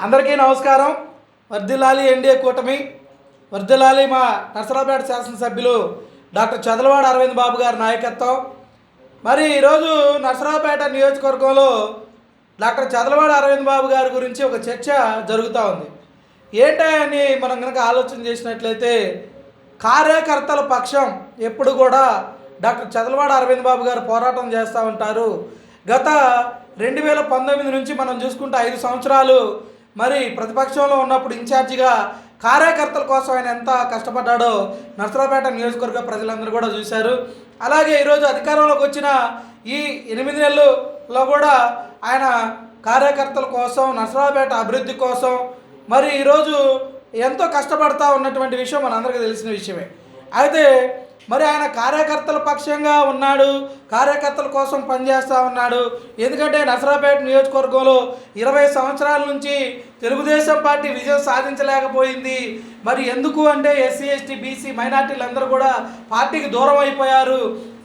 అందరికీ నమస్కారం. వర్ధిల్లాలి ఎన్డీఏ కూటమి వర్ధిల్లాలి మా నర్సరావుపేట శాసనసభ్యులు డాక్టర్ చదలవాడ అరవింద్ బాబు గారి నాయకత్వం. మరి ఈరోజు నర్సరావుపేట నియోజకవర్గంలో డాక్టర్ చదలవాడ అరవింద్ బాబు గారి గురించి ఒక చర్చ జరుగుతూ ఉంది. ఏంటని మనం కనుక ఆలోచన చేసినట్లయితే కార్యకర్తల పక్షం ఎప్పుడు కూడా డాక్టర్ చదలవాడ అరవింద్ బాబు గారు పోరాటం చేస్తూ ఉంటారు. గత రెండు వేల పంతొమ్మిది నుంచి మనం చూసుకుంటే ఐదు సంవత్సరాలు మరి ప్రతిపక్షంలో ఉన్నప్పుడు ఇన్ఛార్జిగా కార్యకర్తల కోసం ఆయన ఎంత కష్టపడ్డాడో నర్సరాపేట నియోజకవర్గ ప్రజలందరూ కూడా చూశారు. అలాగే ఈరోజు అధికారంలోకి వచ్చిన ఈ ఎనిమిది నెలల్లో కూడా ఆయన కార్యకర్తల కోసం నర్సరావుపేట అభివృద్ధి కోసం మరి ఈరోజు ఎంతో కష్టపడతా ఉన్నటువంటి విషయం మనందరికీ తెలిసిన విషయమే. అయితే మరి ఆయన కార్యకర్తల పక్షంగా ఉన్నాడు కార్యకర్తల కోసం పనిచేస్తూ ఉన్నాడు. ఎందుకంటే నసరాపేట నియోజకవర్గంలో ఇరవై సంవత్సరాల నుంచి తెలుగుదేశం పార్టీ విజయం సాధించలేకపోయింది. మరి ఎందుకు అంటే ఎస్సీ ఎస్టీ బీసీ మైనార్టీలు అందరూ కూడా పార్టీకి దూరం అయిపోయారు.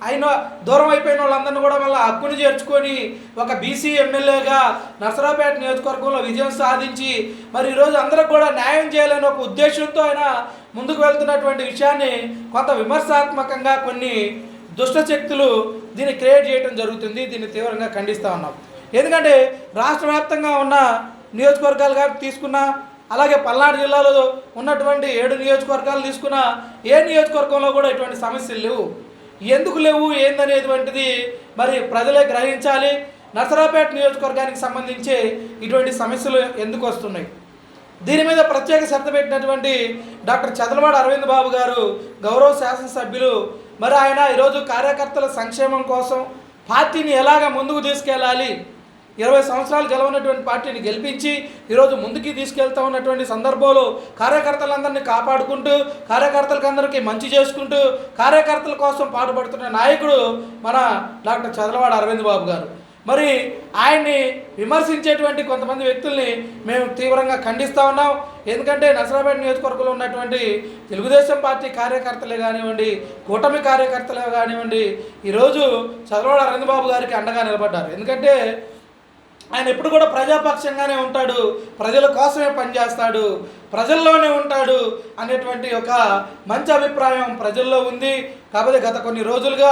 అయిన దూరం అయిపోయిన వాళ్ళందరినీ కూడా మళ్ళీ హక్కుని చేర్చుకొని ఒక బీసీ ఎమ్మెల్యేగా నర్సరాపేట నియోజకవర్గంలో విజయం సాధించి మరి ఈరోజు అందరికి కూడా న్యాయం చేయాలని ఒక ఉద్దేశంతో ఆయన ముందుకు వెళ్తున్నటువంటి విషయాన్ని కొంత విమర్శాత్మకంగా కొన్ని దుష్ట శక్తులు దీన్ని క్రియేట్ చేయడం జరుగుతుంది. దీన్ని తీవ్రంగా ఖండిస్తూ ఉన్నాం. ఎందుకంటే రాష్ట్ర వ్యాప్తంగా ఉన్న నియోజకవర్గాలుగా తీసుకున్న అలాగే పల్నాడు జిల్లాలో ఉన్నటువంటి ఏడు నియోజకవర్గాలు తీసుకున్న ఏ నియోజకవర్గంలో కూడా ఇటువంటి సమస్యలు లేవు. ఎందుకు లేవు? ఏందనేటువంటిది మరి ప్రజలే గ్రహించాలి. నర్సరాపేట నియోజకవర్గానికి సంబంధించి ఇటువంటి సమస్యలు ఎందుకు వస్తున్నాయి? దీని మీద ప్రత్యేక శ్రద్ధ పెట్టినటువంటి డాక్టర్ చదలవాడ అరవింద్ బాబు గారు గౌరవ శాసనసభ్యులు. మరి ఆయన ఈరోజు కార్యకర్తల సంక్షేమం కోసం పార్టీని ఎలాగ ముందుకు తీసుకెళ్ళాలి? ఇరవై సంవత్సరాలు గెలవనటువంటి పార్టీని గెలిపించి ఈరోజు ముందుకి తీసుకెళ్తా ఉన్నటువంటి సందర్భంలో కార్యకర్తలందరినీ కాపాడుకుంటూ కార్యకర్తలకందరికీ మంచి చేసుకుంటూ కార్యకర్తల కోసం పాటుపడుతున్న నాయకుడు మన డాక్టర్ చదలవాడ అరవింద్ బాబు గారు. మరి ఆయన్ని విమర్శించేటువంటి కొంతమంది వ్యక్తుల్ని మేము తీవ్రంగా ఖండిస్తూ ఉన్నాం. ఎందుకంటే నసరాపేట నియోజకవర్గంలో ఉన్నటువంటి తెలుగుదేశం పార్టీ కార్యకర్తలే కానివ్వండి కూటమి కార్యకర్తలే కానివ్వండి ఈరోజు చదలవాడ అరవిందబాబు గారికి అండగా నిలబడ్డారు. ఎందుకంటే ఆయన ఎప్పుడు కూడా ప్రజాపక్షంగానే ఉంటాడు ప్రజల కోసమే పనిచేస్తాడు ప్రజల్లోనే ఉంటాడు అనేటువంటి ఒక మంచి అభిప్రాయం ప్రజల్లో ఉంది. కాకపోతే గత కొన్ని రోజులుగా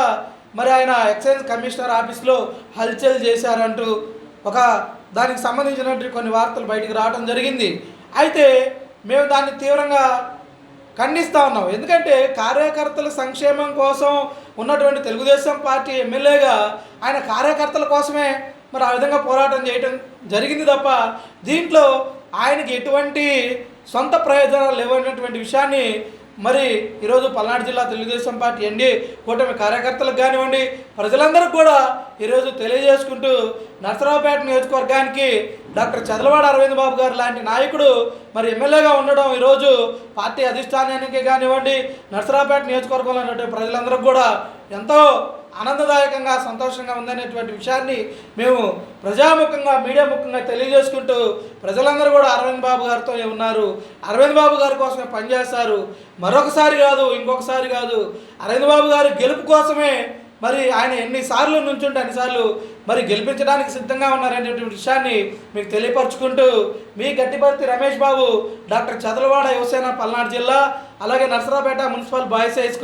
మరి ఆయన ఎక్సైజ్ కమిషనర్ ఆఫీస్లో హల్చల్ చేశారంటూ ఒక దానికి సంబంధించినటువంటి కొన్ని వార్తలు బయటికి రావడం జరిగింది. అయితే మేము దాన్ని తీవ్రంగా ఖండిస్తూ ఉన్నాం. ఎందుకంటే కార్యకర్తల సంక్షేమం కోసం ఉన్నటువంటి తెలుగుదేశం పార్టీ ఎమ్మెల్యేగా ఆయన కార్యకర్తల కోసమే మరి ఆ విధంగా పోరాటం చేయటం జరిగింది తప్ప దీంట్లో ఆయనకి ఎటువంటి సొంత ప్రయోజనాలు లేవనేటువంటి విషయాన్ని మరి ఈరోజు పల్నాడు జిల్లా తెలుగుదేశం పార్టీ ఎండి కూటమి కార్యకర్తలకు కానివ్వండి ప్రజలందరూ కూడా ఈరోజు తెలియజేసుకుంటూ నరసరావుపేట నియోజకవర్గానికి డాక్టర్ చదలవాడ అరవింద్ బాబు గారు లాంటి నాయకుడు మరి ఎమ్మెల్యేగా ఉండడం ఈరోజు పార్టీ అధిష్టానానికి కానివ్వండి నరసరావుపేట నియోజకవర్గంలో ఉన్నటువంటి ప్రజలందరూ కూడా ఎంతో ఆనందదాయకంగా సంతోషంగా ఉందనేటువంటి విషయాన్ని మేము ప్రజాముఖంగా మీడియా ముఖంగా తెలియజేసుకుంటూ ప్రజలందరూ కూడా అరవింద్ బాబు గారితో ఉన్నారు. అరవింద్ బాబు గారి కోసమే పనిచేస్తారు. మరొకసారి కాదు ఇంకొకసారి కాదు. అరవింద్ బాబు గారి గెలుపు కోసమే మరి ఆయన ఎన్నిసార్లు నుంచుంటే అన్నిసార్లు మరి గెలిపించడానికి సిద్ధంగా ఉన్నారనేటువంటి విషయాన్ని మీకు తెలియపరచుకుంటూ మీ గట్టిపర్తి రమేష్ బాబు డాక్టర్ చదలవాడ యువసేన పల్నాడు జిల్లా అలాగే Narasaraopet municipal boys high school.